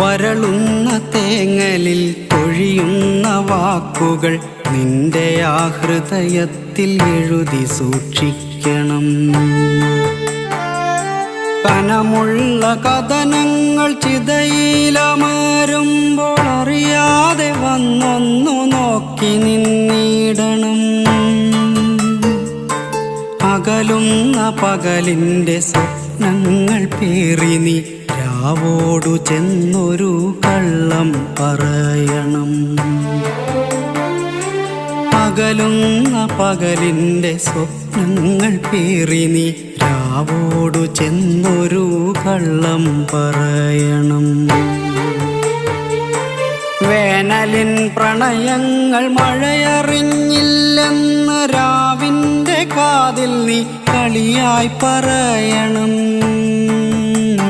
വരളുന്ന തേങ്ങലിൽ തൊഴിയുന്ന വാക്കുകൾ നിന്റെ ആ ഹൃദയത്തിൽ എഴുതി സൂക്ഷിക്കണം. കനമുള്ള കഥനങ്ങൾ ചിതയിലമാരുമ്പോൾ അറിയാതെ വന്നൊന്നു നോക്കി നിന്നിടണം. അകലുന്ന പകലിന്റെ സ്വപ്നങ്ങൾ പേറി നീ രാവോടു ചെന്നൊരു കള്ളം പറയണം. പകലുന്ന പകലിന്റെ സ്വപ്നങ്ങൾ പേറിനി രാവോടു ചെന്നൊരു കള്ളം പറയണം. വേനലിൻ പ്രണയങ്ങൾ മഴയറിഞ്ഞില്ലെന്ന് രാവിന്റെ കാതിൽ നീ കളിയായി പറയണം.